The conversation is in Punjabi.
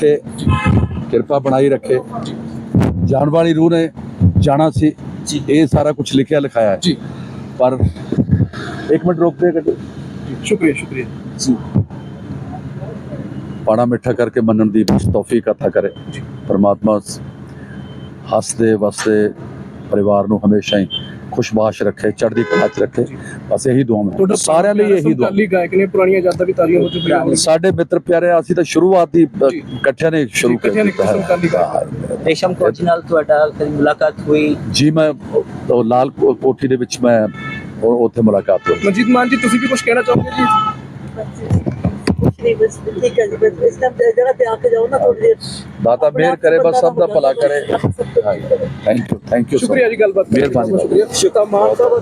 ਰੱਖੇ ਕਿਰਪਾ ਬਣਾਈ ਰੱਖੇ ਜਾਣ ਵਾਲੀ ਰੂਹ ਨੇ ਜਾਣਾ ਸੀ ਜੀ। ਇਹ ਸਾਰਾ ਕੁਝ ਲਿਖਿਆ ਲਿਖਾਇਆ ਹੈ ਜੀ ਪਰ ਇੱਕ ਮਿੰਟ ਰੁਕ ਦੇ ਗੱਡੀ ਸ਼ੁਕਰੀਆ ਸ਼ੁਕਰੀਆ ਜੀ ਪਾਣਾ ਮਿੱਠਾ ਕਰਕੇ ਮੰਨਣ ਦੀ ਬਸ ਤੌਫੀਕ عطا ਕਰੇ ਜੀ। ਪਰਮਾਤਮਾ ਹੱਸਦੇ ਵਸਦੇ ਪਰਿਵਾਰ ਨੂੰ ਹਮੇਸ਼ਾ ਹੀ ਖੁਸ਼ਬਾਸ਼ ਰੱਖੇ ਚੜ੍ਹਦੀ ਕਲਾ ਚ ਰੱਖੇ। ਬਸ ਇਹੀ ਦੁਆ ਤੁਹਾਡਾ ਮੈਂ ਸਾਰਿਆਂ ਲਈ ਇਹੀ ਦੁਆ। ਗਾਇਕ ਨੇ ਪੁਰਾਣੀਆਂ ਯਾਦਾਂ ਵੀ ਤਾਜ਼ੀਆਂ ਹੋ ਚੁੱਕੀਆਂ ਹਨ ਸਾਡੇ ਮਿੱਤਰ ਪਿਆਰੇ ਅਸੀਂ ਤਾਂ ਸ਼ੁਰੂਆਤ ਹੀ। ਇਕੱਠਿਆਂ ਨੇ ਸ਼ੁਰੂ ਨੇ ਕੀਤਾ। ਰੇਸ਼ਮ ਕੋਚ ਨਾਲ ਤੁਹਾਡਾ ਕਦੀ ਮੁਲਾਕਾਤ ਹੋਈ? ਜੀ ਮੈਂ ਲਾਲ ਕੋਠੀ ਦੇ ਵਿੱਚ ਮੈਂ ਉਹ- ਉੱਥੇ ਮੁਲਾਕਾਤ ਹੋਈ। ਮਨਜੀਤ ਮਾਨ ਜੀ ਤੁਸੀਂ ਵੀ ਕੁਝ ਕਹਿਣਾ ਚਾਹੋਗੇ ਜੀ? ਨਹੀਂ ਬਸ ਠੀਕ ਹੈ ਜੀ ਬਸ ਇਸ ਟਾਈਮ ਜਗ੍ਹਾ ਤੇ ਆ ਕੇ ਜਾਓ ਨਾ ਥੋੜੀ ਦੇਰ ਦਾਤਾ ਮਿਹਰ ਕਰੇ ਬਸ ਸਭ ਦਾ ਭਲਾ ਕਰੇ ਥੈਂਕ ਯੂ ਥੈਂਕ ਯੂ ਸ਼ੁਕਰੀਆ ਜੀ ਗੱਲਬਾਤ। ਮਿਹਰਬਾਨੀ। ਸ਼ੁਕਰੀਆ ਸ਼ਿਤਾ ਮਾਨ ਸਾਹਿਬ